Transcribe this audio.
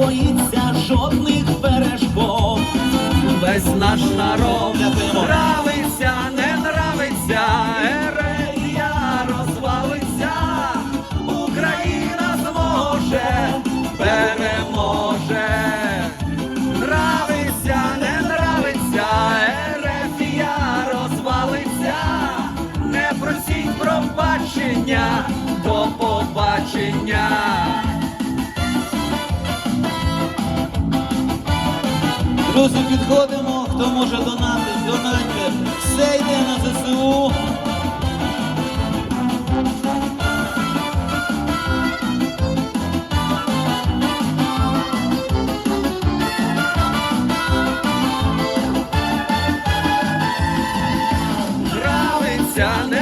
боїться жодних перешкод. Весь наш народ. Друзі, підходимо, хто може донати, донатьте. Все йде на ЗСУ. Нравиться, не